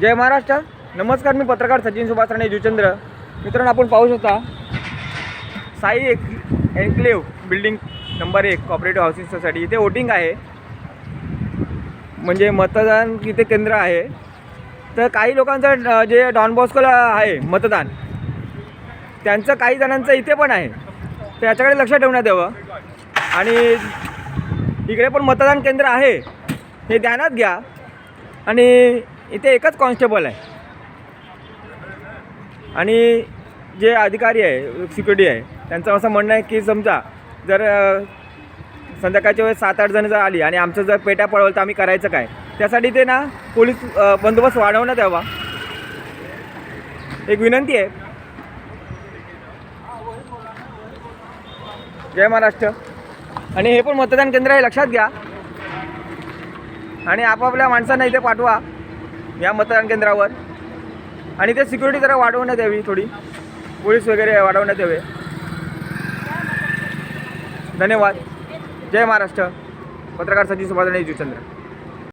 जय महाराष्ट्र. नमस्कार मी पत्रकार सचिन सुभाष राणे जुचंद्र. मित्रांनो आपण पाहू शकता साई एक एन्क्लेव बिल्डिंग नंबर एक कॉपरेटिव्ह हाऊसिंग सोसायटी इथे वोटिंग आहे. म्हणजे मतदान इथे केंद्र आहे. तर काही लोकांचं जे डॉन बॉस्कोला आहे मतदान त्यांचं काही जणांचं इथे पण आहे. तर याच्याकडे लक्ष ठेवण्यात यावं. आणि इकडे पण मतदान केंद्र आहे. हे ध्यानात घ्या. आणि इथे एकच कॉन्स्टेबल आहे. आणि जे अधिकारी आहे सिक्युरिटी आहे त्यांचं असं म्हणणं आहे की समजा जर संध्याकाळच्या वेळेस सात आठ जण जर आली आणि आमचं जर पेट्या पळवलं तर आम्ही करायचं काय? त्यासाठी ते ना पोलीस बंदोबस्त वाढवण्यात यावा. एक विनंती आहे. जय महाराष्ट्र. आणि हे पण मतदान केंद्र आहे लक्षात घ्या. आणि आपापल्या माणसांना इथे पाठवा या मतदान केंद्रावर. आणि ते सिक्युरिटी जरा वाढवण्यात यावी थोडी. पोलीस वगैरे वाढवण्यात यावे. धन्यवाद. जय महाराष्ट्र. पत्रकार सचिव सुभाष जुचंद्र